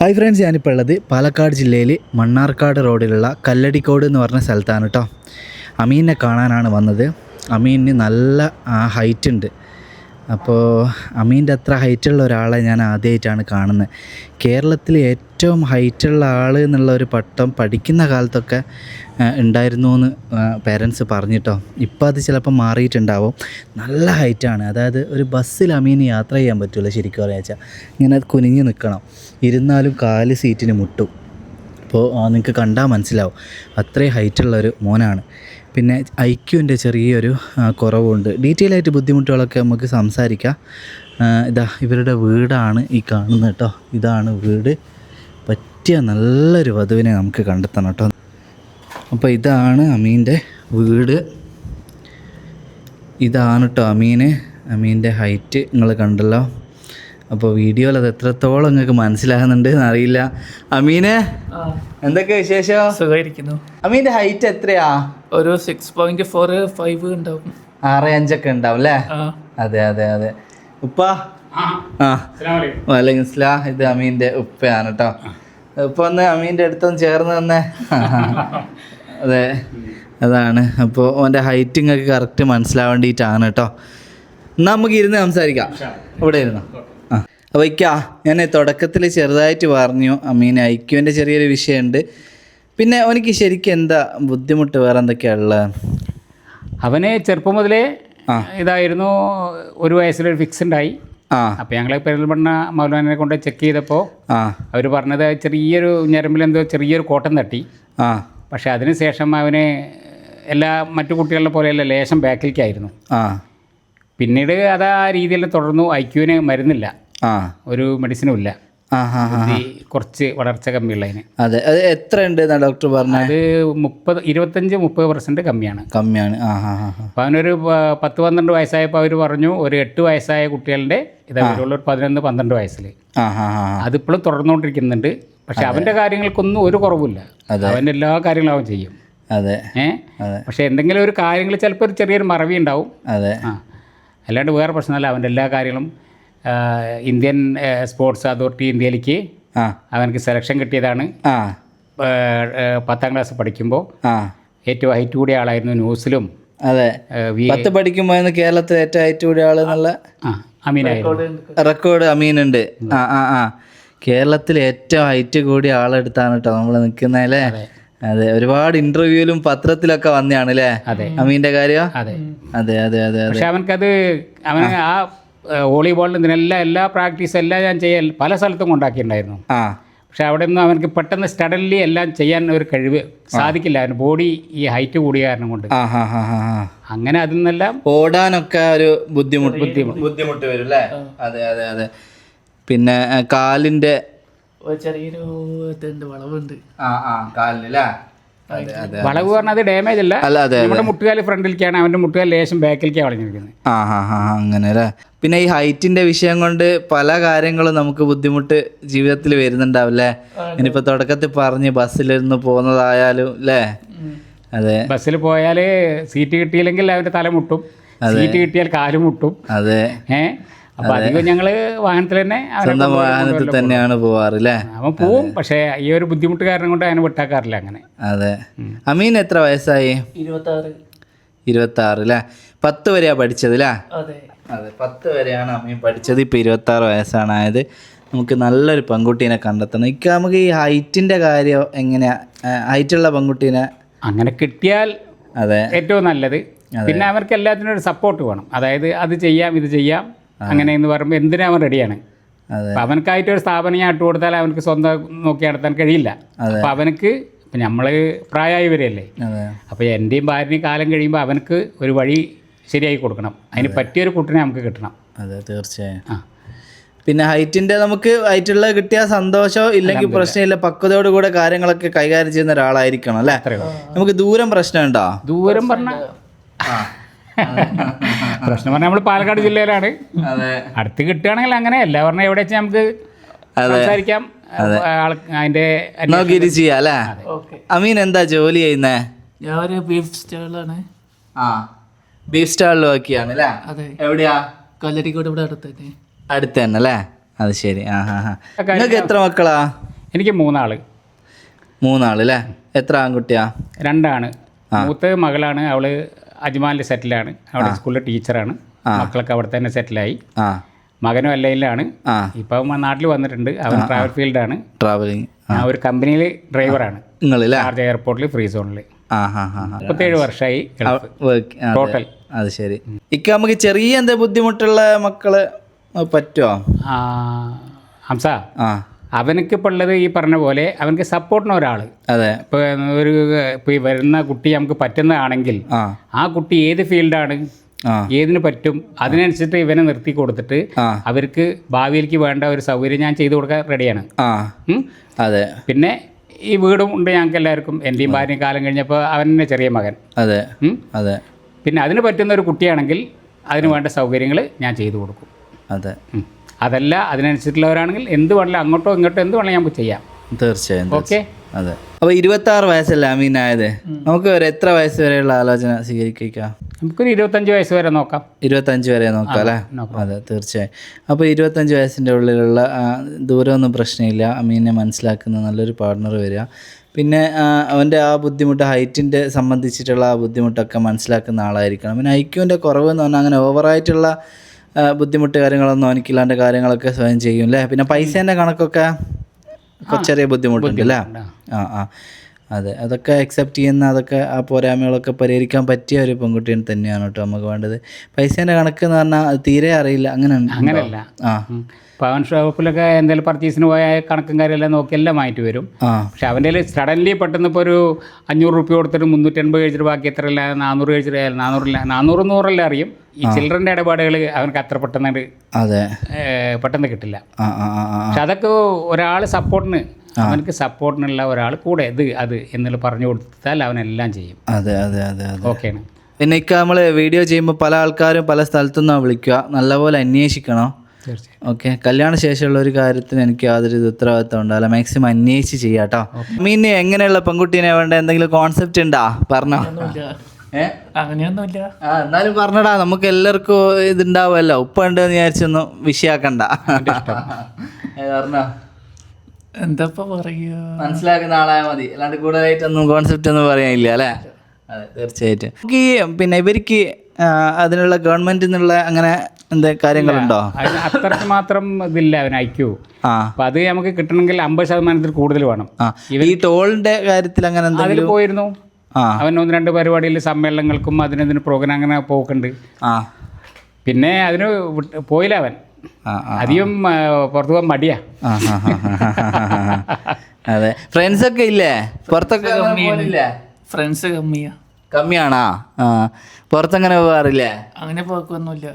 Hi friends ഞാനിപ്പോൾ ഉള്ളത് പാലക്കാട് ജില്ലയിൽ മണ്ണാർക്കാട് റോഡിലുള്ള കല്ലടിക്കോട് എന്ന് പറഞ്ഞ സ്ഥലത്താണ് കേട്ടോ അമീനെ കാണാനാണ് വന്നത്. അമീനിന് നല്ല ഹൈറ്റ് ഉണ്ട്. അപ്പോൾ അമീന്റെ അത്ര ഹൈറ്റുള്ള ഒരാളെ ഞാൻ ആദ്യമായിട്ടാണ് കാണുന്നത്. കേരളത്തിൽ ഏറ്റവും ഹൈറ്റുള്ള ആൾ എന്നുള്ള ഒരു പട്ടം പഠിക്കുന്ന കാലത്തൊക്കെ ഉണ്ടായിരുന്നു എന്ന് പേരൻസ് പറഞ്ഞിട്ടോ. ഇപ്പോൾ അത് ചിലപ്പോൾ മാറിയിട്ടുണ്ടാവും. നല്ല ഹൈറ്റാണ്. അതായത് ഒരു ബസ്സിൽ അമീന് യാത്ര ചെയ്യാൻ പറ്റില്ല ശരിക്കും പറയാ വെച്ചാൽ ഇങ്ങനെ കുനിഞ്ഞ് നിൽക്കണം ഇരുന്നാലും കാൽ സീറ്റിന് മുട്ടും. അപ്പോൾ നിങ്ങൾക്ക് കണ്ടാൽ മനസ്സിലാവും. അത്രയും ഹൈറ്റുള്ള ഒരു മോനാണ്. പിന്നെ ഐക്യുവിന്റെ ചെറിയൊരു കുറവുണ്ട്. ഡീറ്റെയിൽ ആയിട്ട് ബുദ്ധിമുട്ടുകളൊക്കെ നമുക്ക് സംസാരിക്കാം. ഇതാ ഇവരുടെ വീടാണ് ഈ കാണുന്നത് കേട്ടോ. ഇതാണ് വീട്. പറ്റിയ നല്ലൊരു വധുവിനെ നമുക്ക് കണ്ടെത്തണം കേട്ടോ. അപ്പോൾ ഇതാണ് അമീന്റെ വീട്. ഇതാണ് കേട്ടോ അമീന്. അമീന്റെ ഹൈറ്റ് നിങ്ങൾ കണ്ടല്ലോ. അപ്പോൾ വീഡിയോയിൽ അത് എത്രത്തോളം നിങ്ങൾക്ക് മനസ്സിലാകുന്നുണ്ട് എന്നറിയില്ല. അമീനെ എന്തൊക്കെ വിശേഷം? സുഖമായിരിക്കുന്നു. അമീന്റെ ഹൈറ്റ് എത്രയാ? ഒരു സിക്സ് പോയിന്റ് ഫോർ ഫൈവ് ഉണ്ടാവും. ആറ് അഞ്ചൊക്കെ ഉണ്ടാവും അല്ലേ അതെ അതെ അതെ. ഉപ്പ? ആ വലൈക്കും സ്ലാം ഇത് അമീന്റെ ഉപ്പയാണ് കേട്ടോ ഉപ്പ ഒന്ന് അമീന്റെ അടുത്തൊന്ന് ചേർന്ന് തന്നെ അതെ. അതാണ്. അപ്പോൾ ഓന്റെ ഹൈറ്റിംഗ് ഒക്കെ കറക്റ്റ് മനസ്സിലാവാൻ വേണ്ടിയിട്ടാണ് കേട്ടോ എന്നാൽ നമുക്ക് ഇരുന്ന് സംസാരിക്കാം. ഇവിടെ ഇരുന്നോ? ആ. അപ്പോൾ ഇക്കാ ഞാൻ തുടക്കത്തിൽ ചെറുതായിട്ട് പറഞ്ഞു അമീൻ ഐക്യുവിന്റെ ചെറിയൊരു വിഷയമുണ്ട് പിന്നെ അവനക്ക് ശരിക്കും എന്താ ബുദ്ധിമുട്ട്? വേറെ എന്തൊക്കെയാണ് ഉള്ളത് അവന് ചെറുപ്പം മുതലേ. ഇതായിരുന്നു ഒരു വയസ്സിലൊരു ഫിക്സ് ഉണ്ടായി. അപ്പൊ ഞങ്ങളെ പെരുന്തൽമണ്ണ മൗലാനെ കൊണ്ട് ചെക്ക് ചെയ്തപ്പോൾ അവർ അവർ പറഞ്ഞത് ചെറിയൊരു ഞരമ്പിൽ എന്തോ ചെറിയൊരു കോട്ടം തട്ടി. പക്ഷെ അതിനുശേഷം ശേഷം അവന് എല്ലാ മറ്റു കുട്ടികളുടെ പോലെയല്ല ലേശം ബാക്കിലേക്കായിരുന്നു. ആ. പിന്നീട് അത് ആ രീതിയിൽ തുടർന്നു. ഐക്യുവിന് മരുന്നില്ല. ഒരു മെഡിസിനും ഇല്ല. കുറച്ച് വളർച്ച കമ്മിയുള്ളതിന്. അതെ അത് എത്ര ഉണ്ട് ഡോക്ടർ പറഞ്ഞത് അത് മുപ്പത് ഇരുപത്തഞ്ച് മുപ്പത് പെർസെന്റ് കമ്മിയാണ്. കമ്മിയാണ്. അപ്പം അവനൊരു പത്ത് പന്ത്രണ്ട് വയസ്സായപ്പോൾ അവർ പറഞ്ഞു ഒരു എട്ട് വയസ്സായ കുട്ടികളുടെ ഇതായിട്ടുള്ള ഒരു പതിനൊന്ന് പന്ത്രണ്ട് വയസ്സിൽ അതിപ്പോഴും തുടർന്നുകൊണ്ടിരിക്കുന്നുണ്ട്. പക്ഷെ അവന്റെ കാര്യങ്ങൾക്കൊന്നും ഒരു കുറവില്ല അവന്റെ എല്ലാ കാര്യങ്ങളും അവൻ ചെയ്യും. അതെ. ഏഹ്. പക്ഷെ എന്തെങ്കിലും ഒരു കാര്യങ്ങൾ ചിലപ്പോൾ ഒരു ചെറിയൊരു മറവി ഉണ്ടാവും. അതെ. അല്ലാണ്ട് വേറെ പ്രശ്നമല്ല അവന്റെ എല്ലാ കാര്യങ്ങളും ഇന്ത്യൻ സ്പോർട്സ് അതോറിറ്റി ഇന്ത്യയിലേക്ക് ആ. അവനക്ക് സെലക്ഷൻ കിട്ടിയതാണ്. പത്താം ക്ലാസ് പഠിക്കുമ്പോൾ ആ. ഏറ്റവും ഹൈറ്റ് കൂടിയ ആളായിരുന്നു ന്യൂസിലും അതെ. പത്ത് പഠിക്കുമ്പോൾ കേരളത്തിൽ ഏറ്റവും ഹൈറ്റ് കൂടിയ ആളെന്നുള്ള എന്നുള്ള ഉണ്ട്. റെക്കോർഡ് അമീനുണ്ട് ആ ആ ആ. കേരളത്തിൽ ഏറ്റവും ഹൈറ്റ് കൂടിയ ആളെടുത്താണ് കേട്ടോ നമ്മൾ നിൽക്കുന്നതല്ലേ അതെ. ഒരുപാട് ഇന്റർവ്യൂവിലും പത്രത്തിലൊക്കെ വന്നതാണ് അല്ലേ അതെ. അമീന്റെ കാര്യം? അതെ. അതെ അതെ അതെ അതെ. പക്ഷെ അവനക്കത് അവന് ആ വോളിബോളിന് ഇതിനെല്ലാം എല്ലാ പ്രാക്ടീസ് എല്ലാം ഞാൻ ചെയ്യാൻ പല സ്ഥലത്തും കൊണ്ടാക്കിയിട്ടുണ്ടായിരുന്നു. ആ. പക്ഷെ അവിടെ നിന്ന് അവനക്ക് പെട്ടെന്ന് സ്റ്റഡൻലി എല്ലാം ചെയ്യാൻ ഒരു കഴിവ് സാധിക്കില്ല. അവന് ബോഡി ഈ ഹൈറ്റ് കൂടിയ കാരണം കൊണ്ട്. അങ്ങനെ അതിൽ നിന്നെല്ലാം ഓടാനൊക്കെ ഒരു ബുദ്ധിമുട്ട്. ബുദ്ധിമുട്ട്. ബുദ്ധിമുട്ട് വരും അല്ലേ? അതെ അതെ അതെ. പിന്നെ കാലിന്റെ ഒരു ചെറിയൊരു വളവുണ്ട്. ആ ആ കാലിന് അല്ലേ? വളവ് പറഞ്ഞത് ഡാമേജ് അല്ല. നമ്മുടെ മുട്ടുകാലി ഫ്രണ്ടിലേക്കാണ് അവന്റെ മുട്ടുകാലി ലേശം ബാക്കിലേക്കാണ് വളഞ്ഞിരിക്കുന്നത്. ആ ഹാ ഹാ അങ്ങനെ അല്ലേ? പിന്നെ ഈ ഹൈറ്റിന്റെ വിഷയം കൊണ്ട് പല കാര്യങ്ങളും നമുക്ക് ബുദ്ധിമുട്ട് ജീവിതത്തിൽ വരുന്നുണ്ടാവില്ലേ ഇനിയിപ്പോ തുടക്കത്തിൽ പറഞ്ഞ് ബസ്സിലിരുന്ന് പോകുന്നതായാലും അല്ലേ? അതെ. ബസ്സിൽ പോയാൽ സീറ്റ് കിട്ടിയില്ലെങ്കിൽ അവന്റെ തല മുട്ടും. സീറ്റ് കിട്ടിയാൽ കാൽ മുട്ടും. അതെ. ഏ? അപ്പോൾ അധികം ഞങ്ങൾ വാഹനത്തിൽ തന്നെ സ്വന്തം വാഹനത്തിൽ തന്നെയാണ് പോവാറ് അല്ലേ അവൻ പോവും. പക്ഷേ ഈ ഒരു ബുദ്ധിമുട്ട് കാരണം കൊണ്ട് അതിനെ വിട്ടാക്കാറില്ല അങ്ങനെ. അതെ. അമീൻ എത്ര വയസ്സായി? ഇരുപത്തി ആറ് അല്ലേ പത്ത് വരെയാ പഠിച്ചത് അല്ലേ അതെ. അതെ പത്ത് വരെയാണ് അമ്മയും പഠിച്ചത്. ഇപ്പോൾ ഇരുപത്തി ആറ് വയസ്സാണ് ആയത് നമുക്ക് നല്ലൊരു പെൺകുട്ടീനെ കണ്ടെത്തണം. ഇക്ക നമുക്ക് ഈ ഹൈറ്റിന്റെ കാര്യം എങ്ങനെയാ? ഹൈറ്റുള്ള പെൺകുട്ടീനെ അങ്ങനെ കിട്ടിയാൽ അതെ. ഏറ്റവും നല്ലത്. പിന്നെ അവർക്ക് എല്ലാത്തിനും ഒരു സപ്പോർട്ട് വേണം. അതായത് അത് ചെയ്യാം ഇത് ചെയ്യാം. അങ്ങനെ എന്ന് പറയുമ്പോൾ എന്തിനും അവൻ റെഡിയാണ് അതെ. അപ്പം അവനക്കായിട്ട് ഒരു സ്ഥാപനം ഞാൻ ഇട്ട് കൊടുത്താൽ അവനക്ക് സ്വന്തം നോക്കി നടത്താൻ കഴിയില്ല. അപ്പം അവനക്ക് ഇപ്പം നമ്മൾ പ്രായമായി വരെയല്ലേ അതെ. അപ്പോൾ എന്റെയും ഭാര്യയും കാലം കഴിയുമ്പോൾ അവനക്ക് ഒരു വഴി ശരിയാക്കി കൊടുക്കണം. അതിന് പറ്റിയൊരു കുട്ടിനെ നമുക്ക് കിട്ടണം. അതെ തീർച്ചയായും. ആ. പിന്നെ ഹൈറ്റിന്റെ നമുക്ക് ഹൈറ്റുള്ള കിട്ടിയ സന്തോഷം ഇല്ലെങ്കിൽ പ്രശ്നമില്ല. പക്വതയോട് കൂടെ കാര്യങ്ങളൊക്കെ കൈകാര്യം ചെയ്യുന്ന ഒരാളായിരിക്കണം അല്ലേ? നമുക്ക് ദൂരം പ്രശ്നമുണ്ടോ? ദൂരം പറഞ്ഞ പ്രശ്നം പറഞ്ഞാൽ നമ്മൾ പാലക്കാട് ജില്ലയിലാണ്. അതെ. അടുത്ത് കിട്ടുകയാണെങ്കിൽ അങ്ങനെ അല്ല പറഞ്ഞാൽ എവിടെ വെച്ചാൽ നമുക്ക് സംസാരിക്കാം. അതിന്റെ ഇത് ചെയ്യാം അല്ലേ? ഓക്കെ. അമീൻ എന്താ ജോലി ചെയ്യുന്നേ? ഞാൻ ഒരു ബീഫ് സ്റ്റാളാണ് ആ ബീഫ് സ്റ്റാളിൽ നോക്കിയാണ് അല്ലേ? അതെ. എവിടെയാ? കല്ലരിക്കോട് ഇവിടെ അടുത്ത് തന്നെ. അടുത്ത് തന്നെ അല്ലേ? അത് ശരി. ആ ഹാ ഹാ നിങ്ങൾക്ക് എത്ര മക്കളാ? എനിക്ക് മൂന്നാൾ. മൂന്നാൾ അല്ലേ? എത്ര ആൺകുട്ടിയാ? രണ്ടാണ്. മൂത്ത മകളാണ് അവൾ അജ്മാലിൽ സെറ്റിലാണ്. അവിടെ സ്കൂളിലെ ടീച്ചറാണ്. മക്കളൊക്കെ അവിടെ തന്നെ സെറ്റിലായി. മകനും അല്ലയിലാണ് ഇപ്പം നാട്ടിൽ വന്നിട്ടുണ്ട്. അവൻ ട്രാവൽ ഫീൽഡാണ് ട്രാവലിംഗ് ആ. ഒരു കമ്പനിയിൽ ഡ്രൈവറാണ് ഷാർജ എയർപോർട്ടിൽ ഫ്രീ സോണിൽ മുപ്പത്തേഴ് വർഷമായി ടോട്ടൽ അത്. ശരി. ഇക്ക നമുക്ക് ചെറിയ എന്താ ബുദ്ധിമുട്ടുള്ള മക്കൾ പറ്റുമോ ഹംസ. ആ. അവനക്ക് ഇപ്പോൾ ഉള്ളത് ഈ പറഞ്ഞ പോലെ അവനക്ക് സപ്പോർട്ടിന് ഒരാൾ അതെ. ഇപ്പോൾ ഒരു ഇപ്പോൾ ഈ വരുന്ന കുട്ടി നമുക്ക് പറ്റുന്നതാണെങ്കിൽ ആ. കുട്ടി ഏത് ഫീൽഡാണ്? ഏതിന് പറ്റും? അതിനനുസരിച്ചിട്ട് ഇവനെ നിർത്തി കൊടുത്തിട്ട് അവർക്ക് ഭാവിയിലേക്ക് വേണ്ട ഒരു സൗകര്യം ഞാൻ ചെയ്തു കൊടുക്കാൻ റെഡിയാണ്. അതെ. പിന്നെ ഈ വീടും ഉണ്ട് ഞങ്ങൾക്ക് എല്ലാവർക്കും. എന്റെയും ഭാര്യയും കാലം കഴിഞ്ഞപ്പോൾ അവൻ തന്നെ ചെറിയ മകൻ. അതെ. അതെ. പിന്നെ അതിന് പറ്റുന്ന ഒരു കുട്ടിയാണെങ്കിൽ അതിന് വേണ്ട സൗകര്യങ്ങൾ ഞാൻ ചെയ്തു കൊടുക്കും. അതെ. അതല്ല അതിനനുസരിച്ചുള്ളവരാണെങ്കിൽ എന്ത് വേണമെങ്കിലും അങ്ങോട്ടോ ഇങ്ങോട്ടോ എന്ത് വേണമെങ്കിലും നമുക്ക് ചെയ്യാം. തീർച്ചയായും ഓക്കെ? അതെ. അപ്പൊ ഇരുപത്തി ആറ് വയസ്സല്ലേ ആയതേ. നമുക്ക് ഒരു എത്ര വയസ്സ് വരെയുള്ള ആലോചന സ്വീകരിക്കാം നമുക്കൊരു ഇരുപത്തഞ്ച് വയസ്സ് വരെ നോക്കാം. ഇരുപത്തഞ്ച് വരെ നോക്കാം അല്ലേ? അതെ തീർച്ചയായും. അപ്പോൾ ഇരുപത്തഞ്ച് വയസ്സിന്റെ ഉള്ളിലുള്ള ദൂരമൊന്നും പ്രശ്നമില്ല. അമീനെ മനസ്സിലാക്കുന്ന നല്ലൊരു പാർട്ണർ വരിക. പിന്നെ അവന്റെ ആ ബുദ്ധിമുട്ട് ഹൈറ്റിന്റെ സംബന്ധിച്ചിട്ടുള്ള ആ ബുദ്ധിമുട്ടൊക്കെ മനസ്സിലാക്കുന്ന ആളായിരിക്കണം. പിന്നെ ഐക്യുവിന്റെ കുറവ് എന്ന് പറഞ്ഞാൽ അങ്ങനെ ഓവറായിട്ടുള്ള ബുദ്ധിമുട്ട് കാര്യങ്ങളൊന്നും അവനിക്കില്ലാണ്ട് കാര്യങ്ങളൊക്കെ സ്വയം ചെയ്യും അല്ലേ പിന്നെ പൈസേന്റെ കണക്കൊക്കെ ചെറിയ ബുദ്ധിമുട്ടുണ്ട് അല്ലേ ആ ആ. അതെ അതൊക്കെ അക്സെപ്റ്റ് ചെയ്യുന്ന അതൊക്കെ ആ പോരായ്മകളൊക്കെ പരിഹരിക്കാൻ പറ്റിയ ഒരു പെൺകുട്ടിയെ തന്നെയാണ് കേട്ടോ നമുക്ക് വേണ്ടത്. പൈസേന്റെ കണക്ക് എന്ന് പറഞ്ഞാൽ തീരെ അറിയില്ല. അങ്ങനെ? അങ്ങനെയല്ല. ആ. പവൻ ഷോപ്പിലൊക്കെ എന്തെങ്കിലും പർച്ചേസിന് പോയ കണക്കും കാര്യമെല്ലാം നോക്കി എല്ലാം മാറ്റി വരും. പക്ഷെ അവന്റെ സഡൻലി പെട്ടെന്ന് ഇപ്പോൾ ഒരു അഞ്ഞൂറ് റുപ്യ കൊടുത്തിട്ട് മുന്നൂറ്റി എൺപത് കഴിച്ചിട്ട് ബാക്കി എത്ര അല്ല നാനൂറ് കഴിച്ചിട്ട് നാനൂറില്ല നാനൂറ് നൂറല്ല അറിയും. ഈ ചിൽഡ്രന്റെ ഇടപാടുകൾ അവനക്ക് അത്ര പെട്ടെന്ന് അതെ. പെട്ടെന്ന് കിട്ടില്ല. പക്ഷെ അതൊക്കെ ഒരാൾ സപ്പോർട്ടിന് അവനക്ക് സപ്പോർട്ടിനുള്ള ഒരാൾ കൂടെ ഇത് അത് എന്നുള്ള പറഞ്ഞു കൊടുത്താൽ അവനെല്ലാം ചെയ്യും. അതെ അതെ അതെ ഓക്കെ. ഓക്കെയാണ് പിന്നെ ഇക്ക നമ്മൾ വീഡിയോ ചെയ്യുമ്പോൾ പല ആൾക്കാരും പല സ്ഥലത്തുനിന്നാണ് വിളിക്കുക. നല്ലപോലെ അന്വേഷിക്കണം. തീർച്ചയായും. ഓക്കെ. കല്യാണ ശേഷമുള്ള ഒരു കാര്യത്തിന് എനിക്ക് യാതൊരു ഉത്തരവാദിത്തം ഉത്തരവാദിത്വം ഉണ്ടാവില്ല മാക്സിമം അന്വേഷിച്ച് ചെയ്യാം കേട്ടോ. മീന് എങ്ങനെയുള്ള പെൺകുട്ടീനെ വേണ്ട? എന്തെങ്കിലും കോൺസെപ്റ്റ് ഉണ്ടാ? പറഞ്ഞോ. അങ്ങനെയൊന്നുമില്ല. ആ എന്നാലും പറഞ്ഞടാ. നമുക്ക് എല്ലാവർക്കും ഇതുണ്ടാവുമല്ലോ. ഉപ്പ ഉണ്ട് എന്ന് വിചാരിച്ചൊന്നും വിഷയാക്കണ്ട. പറഞ്ഞോ. എന്താ പറയുക മനസ്സിലാക്കുന്ന ആളായ മതി. അല്ലാണ്ട് കൂടുതലായിട്ടൊന്നും കോൺസെപ്റ്റ് ഒന്നും പറയാനില്ല അല്ലേ? അതെ തീർച്ചയായിട്ടും. നമുക്ക് ഈ പിന്നെ ഇവർക്ക് അതിനുള്ള ഗവൺമെന്റിൽ നിന്നുള്ള അങ്ങനെ എന്താ കാര്യങ്ങളുണ്ടോ? അതിന് അത്രയ്ക്ക് മാത്രം ഇതില്ല അവൻ അയക്കൂ അപ്പൊ അത് നമുക്ക് കിട്ടണമെങ്കിൽ അമ്പത് ശതമാനത്തിൽ കൂടുതൽ വേണം. ഈ ടോളിന്റെ കാര്യത്തിൽ അങ്ങനെ അതിൽ പോയിരുന്നു. അവൻ ഒന്ന് രണ്ട് പരിപാടിയിൽ സമ്മേളനങ്ങൾക്കും അതിനതിന് പ്രോഗ്രാം അങ്ങനെ പോക്കുണ്ട്. ആ. പിന്നെ അതിന് പോയില്ല അവൻ. അധികം പുറത്തു പോകാൻ മടിയാ അതെ ഫ്രണ്ട്സ് ഒക്കെ ഇല്ലേ പുറത്തൊക്കെ ഫ്രണ്ട്സ് കമ്മിയാ കമ്മിയാണാ പുറത്തങ്ങനെ പോകാറില്ലേ അങ്ങനെ പോക്കൊന്നുമില്ല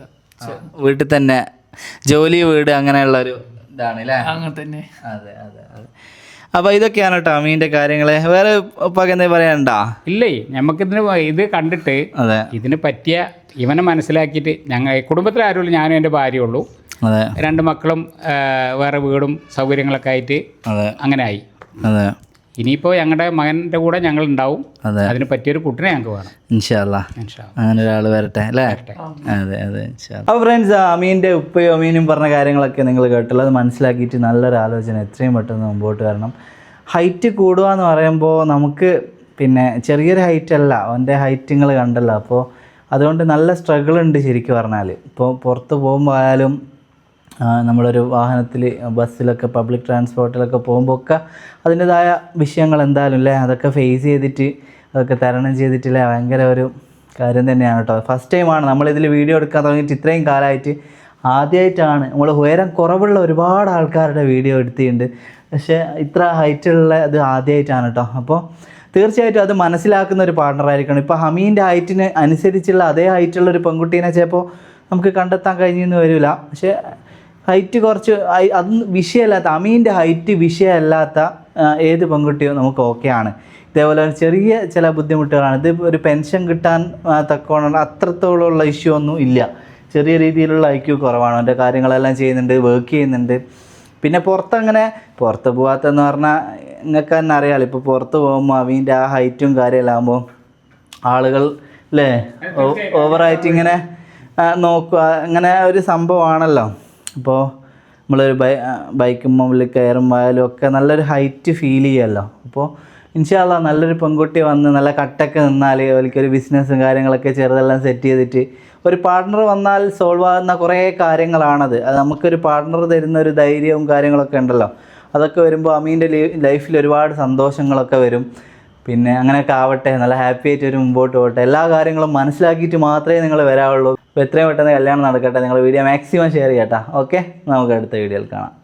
വീട്ടിൽ തന്നെ ജോലി വീട് അങ്ങനെയുള്ള ഒരു ഇതാണ് അല്ലേ അങ്ങനെ തന്നെ അതെ അതെ അതെ അപ്പൊ ഇതൊക്കെയാണ് കേട്ടോ അമീന്റെ കാര്യങ്ങൾ വേറെ എന്തെങ്കിലും പറയാനുണ്ടോ ഇല്ലേ നമുക്കിതിന് ഇത് കണ്ടിട്ട് അതെ ഇതിന് പറ്റിയ ഇവനെ മനസ്സിലാക്കിയിട്ട് ഞങ്ങൾ കുടുംബത്തിൽ ആരുമില്ല ഞാനും എന്റെ ഭാര്യയുള്ളൂ അതെ രണ്ട് മക്കളും വേറെ വീടും സൗകര്യങ്ങളൊക്കെ ആയിട്ട് അതെ. അങ്ങനെ ആയി. അതെ. ഇനിയിപ്പോൾ ഞങ്ങളുടെ മകന്റെ കൂടെ ഞങ്ങൾ ഉണ്ടാവും അതെ. അതിന് പറ്റിയൊരു കുട്ടിനെ ഞങ്ങൾക്ക് വേണം. ഇൻഷാല്ല. അങ്ങനെ ഒരാൾ വരട്ടെ അല്ലേ? അതെ അതെ അപ്പോൾ ഫ്രണ്ട്സ് അമീന്റെ ഉപ്പയും അമീനും പറഞ്ഞ കാര്യങ്ങളൊക്കെ നിങ്ങൾ കേട്ടുള്ളത് അത് മനസ്സിലാക്കിയിട്ട് നല്ലൊരു ആലോചന എത്രയും പെട്ടെന്ന് മുമ്പോട്ട് വരണം. ഹൈറ്റ് കൂടുക എന്ന് പറയുമ്പോൾ നമുക്ക് പിന്നെ ചെറിയൊരു ഹൈറ്റ് അല്ല അവന്റെ ഹൈറ്റ് നിങ്ങൾ കണ്ടല്ലോ. അപ്പോൾ അതുകൊണ്ട് നല്ല സ്ട്രഗിൾ ഉണ്ട് ശരിക്കും പറഞ്ഞാൽ ഇപ്പോൾ പുറത്ത് പോകുമ്പോൾ ആയാലും നമ്മളൊരു വാഹനത്തിൽ ബസ്സിലൊക്കെ പബ്ലിക് ട്രാൻസ്പോർട്ടിലൊക്കെ പോകുമ്പോൾ ഒക്കെ അതിന്റെതായ വിഷയങ്ങൾ എന്തായാലും അല്ലേ? അതൊക്കെ ഫേസ് ചെയ്തിട്ട് അതൊക്കെ തരണം ചെയ്തിട്ടില്ലേ? ഭയങ്കര ഒരു കാര്യം തന്നെയാണ് കേട്ടോ. ഫസ്റ്റ് ടൈമാണ് നമ്മളിതിൽ വീഡിയോ എടുക്കാൻ തുടങ്ങിയിട്ട് ഇത്രയും കാലമായിട്ട് ആദ്യമായിട്ടാണ് നമ്മൾ ഉയരം കുറവുള്ള ഒരുപാട് ആൾക്കാരുടെ വീഡിയോ എടുത്തിട്ടുണ്ട്. പക്ഷേ ഇത്ര ഹൈറ്റുള്ള ഇത് ആദ്യമായിട്ടാണ് കേട്ടോ. അപ്പോൾ തീർച്ചയായിട്ടും അത് മനസ്സിലാക്കുന്ന ഒരു പാർട്ണർ ആയിരിക്കണം. ഇപ്പോൾ ഹമീന്റെ ഹൈറ്റിന് അനുസരിച്ചുള്ള അതേ ഹൈറ്റുള്ള ഒരു പെൺകുട്ടീനെ ചിലപ്പോൾ നമുക്ക് കണ്ടെത്താൻ കഴിഞ്ഞെന്ന് വരില്ല. പക്ഷേ ഹൈറ്റ് കുറച്ച് അത് വിഷയമല്ലാത്ത അമീന്റെ ഹൈറ്റ് വിഷയമല്ലാത്ത ഏത് പെൺകുട്ടിയോ നമുക്ക് ഓക്കെ ആണ്. ഇതേപോലെ ചെറിയ ചില ബുദ്ധിമുട്ടുകളാണ്. ഇത് ഒരു പെൻഷൻ കിട്ടാൻ തക്കവണ്ണം അത്രത്തോളമുള്ള ഇഷ്യൂ ഒന്നും ഇല്ല. ചെറിയ രീതിയിലുള്ള ഐക്യു കുറവാണ്. അവന്റെ കാര്യങ്ങളെല്ലാം ചെയ്യുന്നുണ്ട് വർക്ക് ചെയ്യുന്നുണ്ട്. പിന്നെ പുറത്തങ്ങനെ പുറത്ത് പോകാത്തെന്ന് പറഞ്ഞാൽ നിങ്ങൾക്ക് തന്നെ അറിയാമല്ലോ ഇപ്പോൾ പുറത്ത് പോകുമ്പോൾ അവീന്റെ ആ ഹൈറ്റും കാര്യമെല്ലാം ആകുമ്പോൾ ആളുകൾ അല്ലേ ഓവറായിട്ട് ഇങ്ങനെ നോക്കുക. അങ്ങനെ ഒരു സംഭവമാണല്ലോ. അപ്പോൾ നമ്മളൊരു ബൈ ബൈക്കും മുമ്പിൽ കയറുമ്പോയാലും ഒക്കെ നല്ലൊരു ഹൈറ്റ് ഫീൽ ചെയ്യുമല്ലോ അപ്പോൾ ഇൻഷാല്ല നല്ലൊരു പെൺകുട്ടി വന്ന് നല്ല കട്ടൊക്കെ നിന്നാൽ ഒരു ബിസിനസ്സും കാര്യങ്ങളൊക്കെ ചെറുതെല്ലാം സെറ്റ് ചെയ്തിട്ട് ഒരു പാർട്ണർ വന്നാൽ സോൾവ് ആകുന്ന കുറേ കാര്യങ്ങളാണത്. അത് നമുക്കൊരു പാർട്ണർ തരുന്ന ഒരു ധൈര്യവും കാര്യങ്ങളൊക്കെ ഉണ്ടല്ലോ. അതൊക്കെ വരുമ്പോൾ അമീന്റെ ലൈഫിൽ ഒരുപാട് സന്തോഷങ്ങളൊക്കെ വരും. പിന്നെ അങ്ങനെയൊക്കെ ആവട്ടെ നല്ല ഹാപ്പി ആയിട്ട് ഒരു മുമ്പോട്ട് പോകട്ടെ. എല്ലാ കാര്യങ്ങളും മനസ്സിലാക്കിയിട്ട് മാത്രമേ നിങ്ങൾ വരാവുള്ളൂ. അപ്പോൾ എത്രയും പെട്ടെന്ന് കല്യാണം നടക്കട്ടെ. നിങ്ങൾ വീഡിയോ മാക്സിമം ഷെയർ ചെയ്യട്ടാ. ഓക്കെ നമുക്ക് അടുത്ത വീഡിയോയിൽ കാണാം.